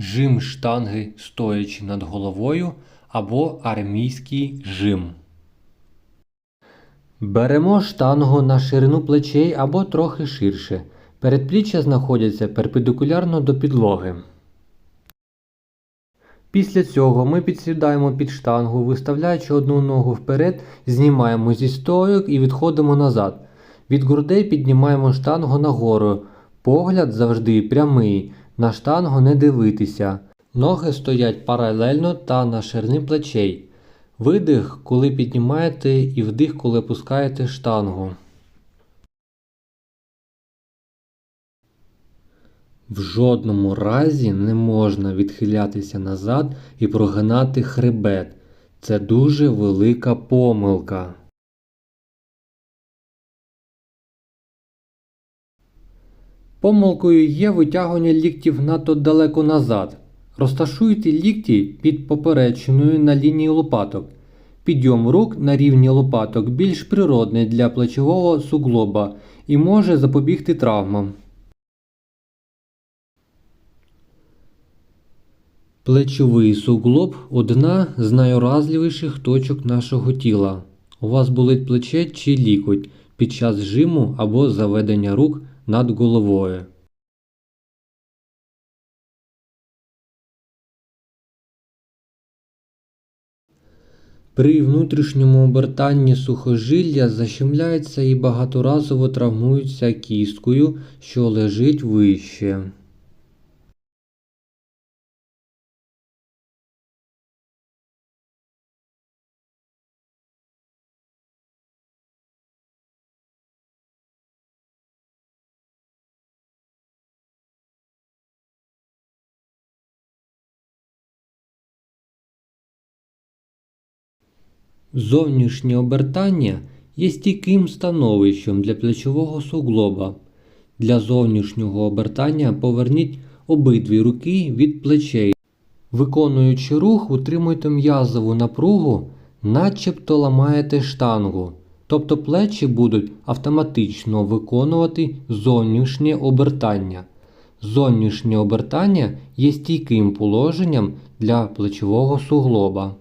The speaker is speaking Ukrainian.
жим штанги стоячи над головою або армійський жим. Беремо штангу на ширину плечей або трохи ширше. Передпліччя знаходяться перпендикулярно до підлоги. Після цього ми підсідаємо під штангу, виставляючи одну ногу вперед, знімаємо зі стойок і відходимо назад. Від грудей піднімаємо штангу нагору. Погляд завжди прямий, на штангу не дивитися. Ноги стоять паралельно та на ширини плечей. Видих, коли піднімаєте, і вдих, коли опускаєте штангу. В жодному разі не можна відхилятися назад і прогинати хребет. Це дуже велика помилка. Помилкою є витягування ліктів надто далеко назад. Розташуйте лікті під поперечиною на лінії лопаток. Підйом рук на рівні лопаток більш природний для плечового суглоба і може запобігти травмам. Плечовий суглоб одна з найуразливіших точок нашого тіла. У вас болить плече чи лікоть під час жиму або заведення рук над головою. При внутрішньому обертанні сухожилля защемляється і багаторазово травмується кісткою, що лежить вище. Зовнішнє обертання є стійким становищем для плечового суглоба. Для зовнішнього обертання поверніть обидві руки від плечей. Виконуючи рух, утримуйте м'язову напругу, начебто ламаєте штангу. Тобто плечі будуть автоматично виконувати зовнішнє обертання. Зовнішнє обертання є стійким положенням для плечового суглоба.